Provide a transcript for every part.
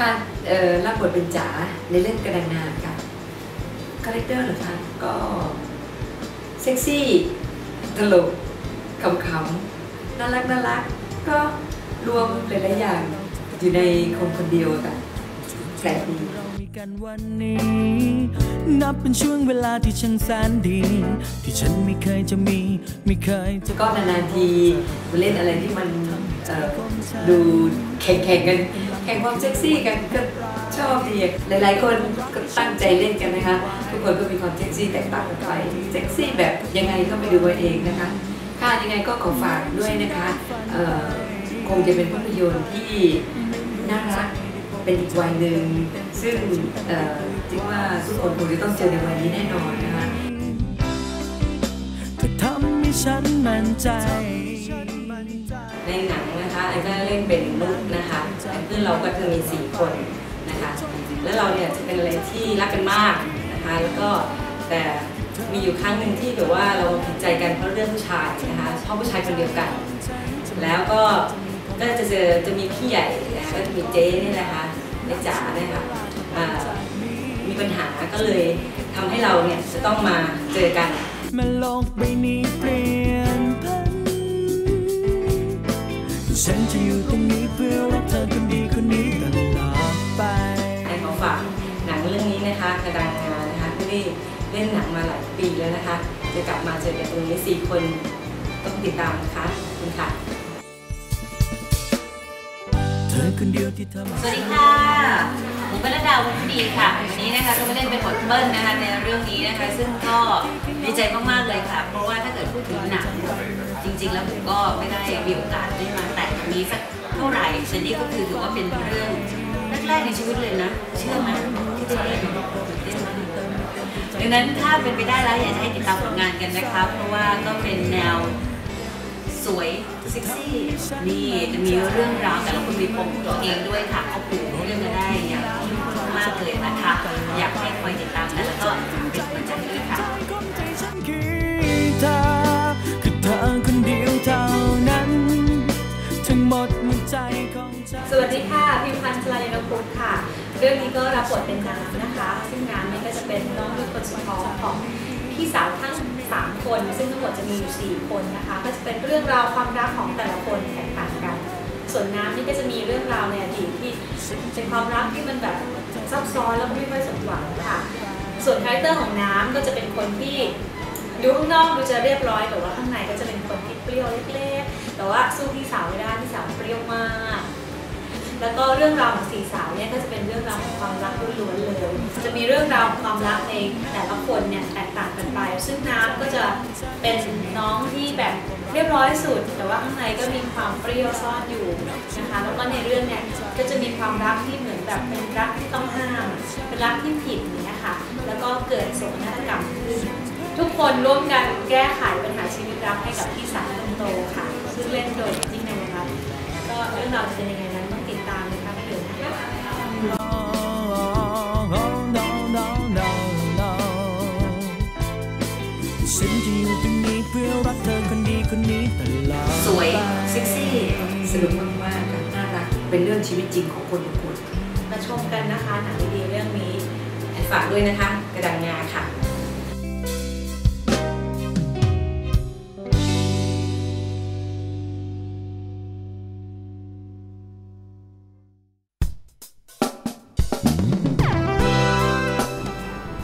ค่ะเอ่อรับบทเป็นจ๋าในเรื่องกระดังงานค่ะคาแรคเตอร์เหรอคะก็เซ็กซี่ตลกขำๆน่ารักน่ารักก็รวมหลายๆอย่างอยู่ในคนคนเดียวอะค่ะแปลกดีเรามีกันวันนี้ นับเป็นช่วงเวลาที่ช่างแสนดี ที่ฉันไม่เคยจะมี ไม่เคยจะก็นานๆทีมาเล่นอะไรที่มันเอ่อ ดูแข่งๆกัน แข่งความเซ็กซี่กันก็ชอบดีอะหลายๆ คนก็ตั้งใจเล่นกันนะคะ ทุกคนก็มีความเซ็กซี่แตกต่างกันไปเซ็กซี่แบบยังไงก็ไปดูเอาเองนะคะ ค่ะยังไงก็ขอฝากด้วยนะคะคงจะเป็นภาพยนตร์ที่น่ารักเป็นอีกวัยหนึ่งซึ่งเอ่อคิดว่าทุกคนคงจะต้องเจอในวัยนี้แน่นอนนะคะทำให้ฉันมั่นใจ ในหนังนะคะไอ้ก็เล่นเป็นลูกนะคะเพื่อนเราก็จะมีสี่คนนะคะแล้วเราเนี่ยจะเป็นอะไรที่รักกันมากนะคะแล้วก็แต่มีอยู่ครั้งหนึ่งที่แบบว่าเราผิดใจกันเพราะเรื่องผู้ชายนะคะชอบผู้ชายคนเดียวกัน แล้วก็ก็จะเจอจะมีพี่ใหญ่นะคะก็จะมีเจ๊นี่แหละค่ะในจ๋าเนี่ยค่ะมีปัญหาก็เลยทำให้เราเนี่ยจะต้องมาเจอกันม้โลกใบนี้เปลี่ยน ฉันจะอยู่ตรงนี้เพื่อรักเธอคนดีคนนี้ตลอดไปให้ขอฝากหนังเรื่องนี้นะคะกระดังงานนะคะที่ได้เล่นหนังมาหลายปีแล้วนะคะ จะกลับมาเจอกันตรงนี้สี่คนต้องติดตามนะคะขอบคุณค่ะเธอคนเดียวที่ทำสวัสดีค่ะผมปนัดดาวุฒิดีค่ะ วันนี้นะคะก็มาเล่นเป็นบทเบิ้ลนะคะในเรื่องนี้นะคะ ซึ่งก็ดีใจมากๆเลยค่ะ เพราะว่าถ้าเกิดพูดถึงหนังจริง ๆ แล้วผมก็ไม่ได้มีโอกาสได้มาแต่ตรง นี้สักเท่าไหร่แต่นี่ก็คือถือว่าเป็นเรื่องแรกๆในชีวิตเลยนะ เชื่อไหมที่ได้เล่นมาดังนั้นถ้าเป็นไปได้แล้วอยากจะให้ติดตามผลงานกันนะคะ เพราะว่าก็เป็นแนวสวยเซ็กซี่นี่จะมีเรื่องราวแต่ละคนมีปมตัวเองด้วยค่ะเอาปูเรื่องมาได้อย่างมากเลยนะคะ อยากให้คอยติดตามกันแล้วก็เป็นกำลังใจด้วยค่ะ พันธ์ชลายนพุทธค่ะ เรื่องนี้ก็รับบทเป็นน้ำนะคะ ซึ่งน้ำนี่ก็จะเป็นน้องลูกคนสุดท้องของพี่สาวทั้ง3คน ซึ่งทั้งหมดจะมีอยู่4คนนะคะ ก็จะเป็นเรื่องราวความรักของแต่ละคนแตกต่างกัน ส่วนน้ำนี่ก็จะมีเรื่องราวในอดีตที่เป็นความรักที่มันแบบซับซ้อนแล้วก็ไม่ค่อยสมหวังค่ะ ส่วนคาแรคเตอร์ของน้ำก็จะเป็นคนที่ดูข้างนอกดูจะเรียบร้อยแต่ว่าข้างในก็จะเป็นคนที่เปรี้ยวเล็กๆ แต่ว่าสู้พี่สาวไม่ได้พี่สาวเปรี้ยวมาก แล้วก็เรื่องราวของสี่สาวเนี่ยก็จะเป็นเรื่องราวของความรักล้วนๆเลย จะมีเรื่องราวความรักในแต่ละคนเนี่ยแตกต่างกันไป ซึ่งน้ำก็จะเป็นน้องที่แบบเรียบร้อยสุด แต่ว่าข้างในก็มีความเปรี้ยวซ่อนอยู่นะคะ แล้วก็ในเรื่องเนี่ยก็จะมีความรักที่เหมือนแบบเป็นรักที่ต้องห้าม เป็นรักที่ผิดอย่างเนี้ยค่ะ แล้วก็เกิดโศกนาฏกรรมขึ้น ทุกคนร่วมกันแก้ไขปัญหาชีวิตรักให้กับพี่สาวคนโตค่ะ ซึ่งเล่นโดยจิ้งนนะคะก็เรื่องราวจะเป็นยังไงนั้น ฉันจะอยู่ตรงนี้เพื่อรักเธอคนดีคนนี้ตลอดสวยไปเซ็กซี่สนุกมากๆค่ะน่ารักเป็นเรื่องชีวิตจริงของคนทุกคนมาชมกันนะคะหนังดีๆเรื่องนี้ฝากด้วยนะคะ กระดังงาค่ะ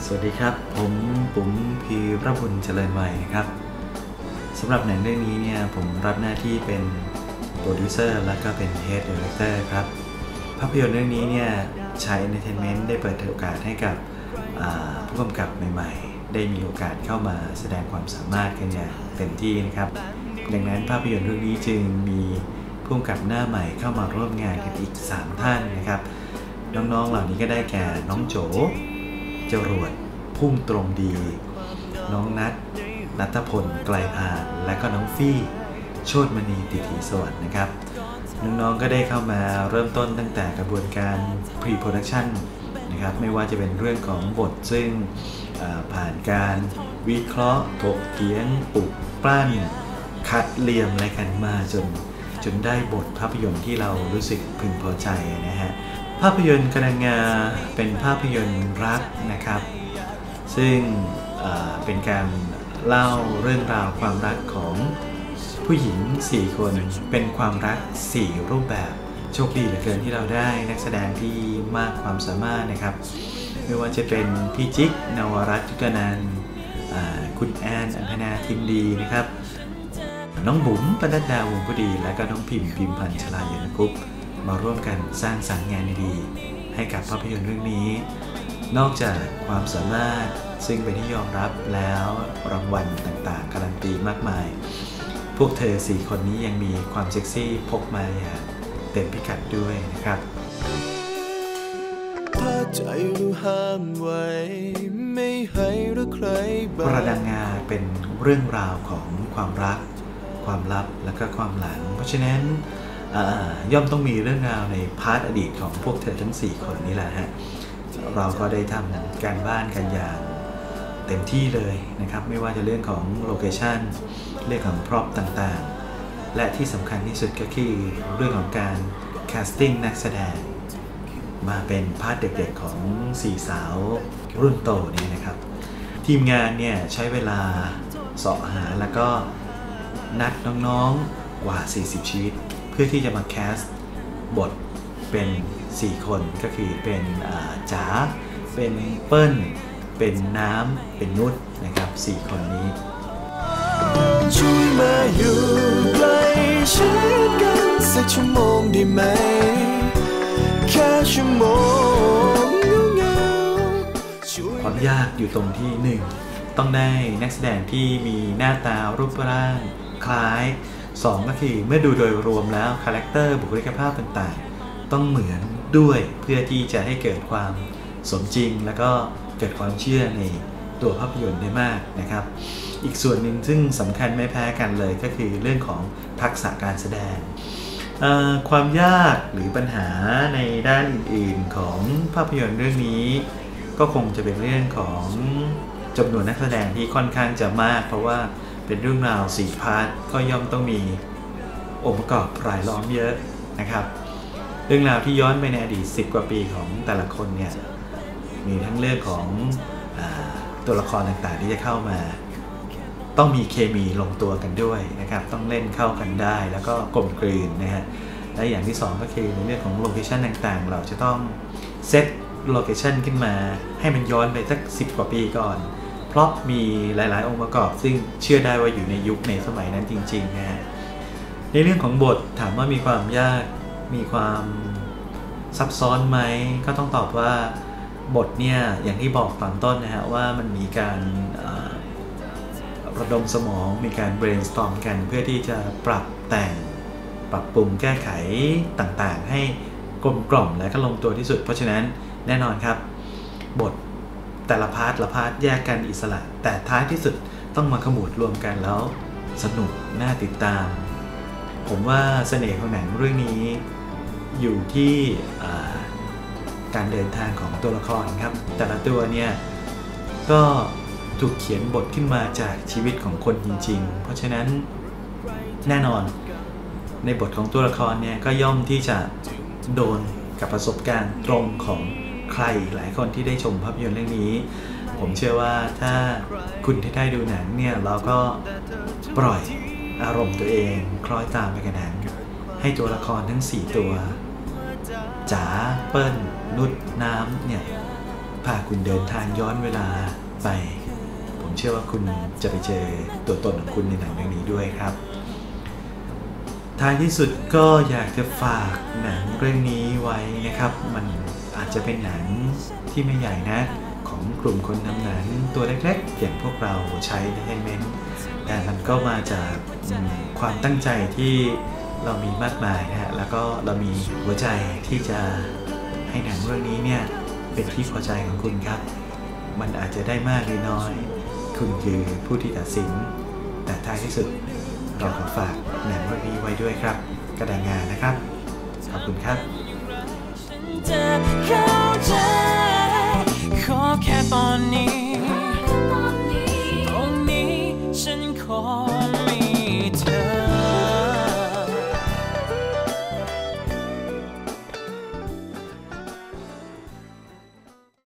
สวัสดีครับ ผมปุ๋มพีระพลเจริญวัยนะครับสำหรับหนังเรื่องนี้เนี่ยผมรับหน้าที่เป็นโปรดิวเซอร์และก็เป็นเฮดดี r ร c เตอร์ครับภาพยนตร์เรื่องนี้เนี่ยใช้ Entertainment ได้เปิดโอกาสให้กับผู้กำกับใหม่ๆ ได้มีโอกาสเข้ามาแสดงความสามารถกันอย่างเต็มที่นะครับ ดังนั้นภาพยนตร์เรื่องนี้จึงมีผู้กำกับหน้าใหม่เข้ามาร่วมงานกันอีก 3 ท่านนะครับ น้องๆเหล่านี้ก็ได้แก่น้องโจ จรวดพุ่งตรงดี น้องนัทนัทพลไกลพานและก็น้องฟี่โชตมณีติถีสวัสดิ์นะครับ น้องๆก็ได้เข้ามาเริ่มต้นตั้งแต่กระบวนการ pre-production นะครับไม่ว่าจะเป็นเรื่องของบทซึ่งผ่านการวิเคราะห์ถกเถียงปลุกปล้านคัดเรียมอะไรกันมาจนจนได้บทภาพยนตร์ที่เรารู้สึกพึงพอใจนะฮะ ภาพยนตร์กระดังงาเป็นภาพยนตร์รักนะครับ ซึ่งเป็นการเล่าเรื่องราวความรักของผู้หญิง 4 คนเป็นความรัก 4 รูปแบบโชคดีเหลือเกินที่เราได้นักแสดงที่มากความสามารถนะครับ ไม่ว่าจะเป็นพี่จิ๊กนวรัตน์ยุทธนันคุณแอนอังคณาทิมดีนะครับ น้องบุ๋มปนัดดาวงผู้ดี และก็น้องพิมพ์พิมพันธ์ชลายนกุ๊ป มาร่วมกันสร้างสรรค์งานดีๆให้กับภาพยนตร์เรื่องนี้ นอกจากความสามารถซึ่งเป็นที่ยอมรับแล้วรางวัลต่างๆ การันตีมากมาย พวกเธอสี่คนนี้ยังมีความเซ็กซี่พกมาอย่างเต็มพิกัดด้วยนะครับถ้าใจรู้ห้ามไว้ไม่ให้รักใครบ้างประดังงาเป็นเรื่องราวของความรัก ความลับและก็ความหลัง เพราะฉะนั้นอ่า ย่อมต้องมีเรื่องราวในพาร์ทอดีตของพวกเธอทั้ง 4 คนนี่แหละฮะเราก็ได้ทำการบ้านกันอย่างเต็มที่เลยนะครับ ไม่ว่าจะเรื่องของโลเคชันเรื่องของพร็อพต่างๆ และที่สำคัญที่สุดก็คือเรื่องของการแคสติ้งนักแสดง มาเป็นพาร์ทเด็กๆของสี่สาวรุ่นโตนี่นะครับ ทีมงานเนี่ยใช้เวลาเสาะหาแล้วก็นัดน้องๆกว่า 40 ชีวิต พื่อที่จะมาแคสบทเป็น 4 คนก็คือเป็นจ๋าเป็นเปิ้ล เป็นน้ำเป็นนุชนะครับ 4 คนนี้ ช่วยมาอยู่ใกล้ชิดกันสักชั่วโมงได้ไหม แค่ชั่วโมงเงาความยากอยู่ตรงที่หนึ่งต้องได้นักแสดงที่มีหน้าตารูปร่างคล้าย สองก็คือเมื่อดูโดยรวมแล้วคาแรคเตอร์บุคลิกภาพต่างๆ ต้องเหมือนด้วยเพื่อที่จะให้เกิดความสมจริง แล้วก็เกิดความเชื่อในตัวภาพยนตร์ได้มากนะครับ อีกส่วนหนึ่งซึ่งสำคัญไม่แพ้กันเลยก็คือเรื่องของทักษะการแสดง ความยากหรือปัญหาในด้านอื่นๆของภาพยนตร์เรื่องนี้ ก็คงจะเป็นเรื่องของจำนวนนักแสดงที่ค่อนข้างจะมาก เพราะว่า เป็นเรื่องราวสี่พาร์ทก็ย่อมต้องมีองค์ประกอบรายล้อมเยอะนะครับ เรื่องราวที่ย้อนไปในอดีต 10 กว่าปีของแต่ละคนเนี่ยมีทั้งเรื่องของอตัวละครต่างๆที่จะเข้ามา ต้องมีเคมีลงตัวกันด้วยนะครับ ต้องเล่นเข้ากันได้แล้วก็กลมกลืนนะฮะและอย่างที่ 2 ก็คือในเรื่องของโลเคชันต่างๆ เราจะต้องเซตโลเคชันขึ้นมาให้มันย้อนไปสัก 10 กว่าปีก่อน ราะมีหลาย ๆ องค์ประกอบ ซึ่งเชื่อได้ว่าอยู่ในยุคในสมัยนั้นจริงๆนะฮะในเรื่องของบทถามว่ามีความยากมีความซับซ้อนไหมก็ต้องตอบว่าบทเนี่ยอย่างที่บอกตอนต้นนะฮะว่ามันมีการระดมสมองมีการ brainstorm กันเพื่อที่จะปรับแต่งปรับปรุงแก้ไขต่างๆ ให้กลมกล่อมและก็ลงตัวที่สุด เพราะฉะนั้นแน่นอนครับ บท แต่ละพาร์ทละพาร์ทแยกกันอิสระ แต่ท้ายที่สุดต้องมาขมูดรวมกันแล้ว สนุกน่าติดตาม ผมว่าเสน่ห์ของหนังเรื่องนี้ อยู่ที่การเดินทางของตัวละครครับ แต่ละตัวเนี่ยก็ถูกเขียนบทขึ้นมาจากชีวิตของคนจริง ๆ เพราะฉะนั้นแน่นอนในบทของตัวละครเนี่ยก็ย่อมที่จะโดนกับประสบการณ์ตรงของ ใครหลายคนที่ได้ชมภาพยนตร์เรื่องนี้ ผมเชื่อว่าถ้าคุณที่ได้ดูหนังเนี่ยเราก็ปล่อยอารมณ์ตัวเองคล้อยตามไปกับหนังให้ตัวละครทั้ง 4 ตัวจ๋าเปิ้ล นุชน้ำเนี่ยพาคุณเดินทางย้อนเวลาไป ผมเชื่อว่าคุณจะไปเจอตัวตนของคุณในหนังเรื่องนี้ด้วยครับท้ายที่สุดก็อยากจะฝากหนังเรื่องนี้ไว้นะครับ มัน อาจจะเป็นหนังที่ไม่ใหญ่นะ ของกลุ่มคนทำหนังตัวเล็กๆอย่างพวกเราใช้ในเมนแต่มันก็มาจากความตั้งใจที่เรามีมากมายนะฮะแล้วก็เรามีหัวใจที่จะให้หนังเรื่องนี้เนี่ยเป็นที่พอใจของคุณครับ มันอาจจะได้มากหรือน้อย คุณคือผู้ที่ตัดสิน แต่ท้ายที่สุดเราขอฝากหนังเรื่องนี้ไว้ด้วยครับ กระดานงานนะครับ ขอบคุณครับ